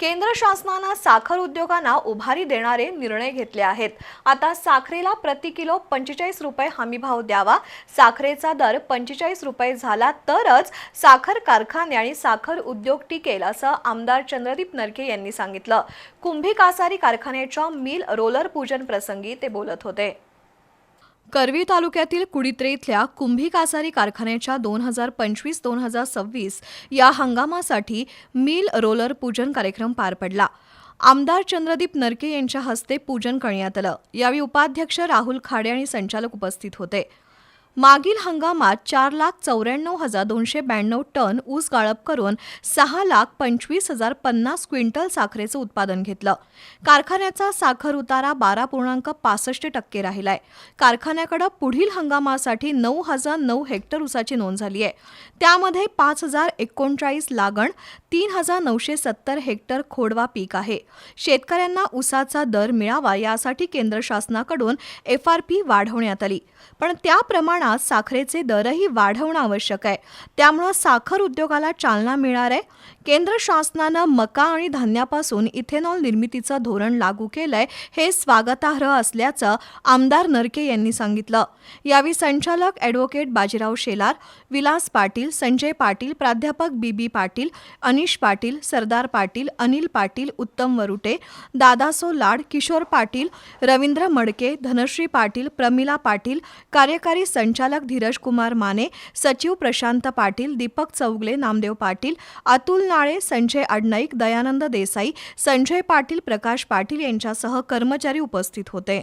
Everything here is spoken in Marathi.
केंद्र शासनानं साखर उद्योगांना उभारी देणारे निर्णय घेतले आहेत. आता साखरेला प्रति किलो पंचेचाळीस रुपये हमीभाव द्यावा. साखरेचा दर पंचेचाळीस रुपये झाला तरच साखर कारखाने आणि साखर उद्योग टिकेल असं आमदार चंद्रदीप नरके यांनी सांगितलं. कुंभी कासारी कारखान्याच्या मिल रोलर पूजन प्रसंगी ते बोलत होते. करवी तालुक्यातील कुडित्रे इथल्या कुंभी कासारी कारखान्याच्या दोन हजार पंचवीस दोन हजार सव्वीस या हंगामासाठी मिल रोलर पूजन कार्यक्रम पार पडला. आमदार चंद्रदीप नरके यांच्या हस्ते पूजन करण्यात आलं. यावेळी उपाध्यक्ष राहुल खाडे आणि संचालक उपस्थित होते. मागील हंगामात चार लाख चौऱ्याण्णव हजार दोनशे ब्याण्णव टन ऊस गाळप करून सहा लाख पंचवीस हजार पन्नास क्विंटल साखरेचं उत्पादन घेतलं. कारखान्याचा साखर उतारा बारा पूर्णांक पासष्ट टक्के राहिलाय. कारखान्याकडे पुढील हंगामासाठी नऊ हजार नऊ हेक्टर ऊसाची नोंद झाली आहे. त्यामध्ये पाच हजार एकोणचाळीस लागण तीन हजार नऊशे सत्तर हेक्टर खोडवा पीक आहे. शेतकऱ्यांना ऊसाचा दर मिळावा यासाठी केंद्र शासनाकडून एफ आर पी वाढवण्यात आली. पण त्या प्रमाणात साखरेचे दरही वाढवणं आवश्यक आहे. त्यामुळं साखर उद्योगाला चालना मिळणार आहे. केंद्र शासनानं मका आणि धान्यापासून इथेनॉल निर्मितीचं धोरण लागू केलंय हे स्वागतार्ह असल्याचं आमदार नरके यांनी सांगितलं. यावेळी संचालक ॲडव्होकेट बाजीराव शेलार विलास पाटील संजय पाटील प्राध्यापक बी बी पाटील अनिश पाटील सरदार पाटील अनिल पाटील उत्तम वरुटे दादासो लाड किशोर पाटील रवींद्र मडके धनश्री पाटील प्रमिला पाटील कार्यकारी संचालक धीरज कुमार माने सचिव प्रशांत पाटील दीपक चौगले नामदेव पाटील अतुल नाळे संजय अडनाईक दयानंद देसाई संजय पाटील प्रकाश पाटील यांच्यासह कर्मचारी उपस्थित होते.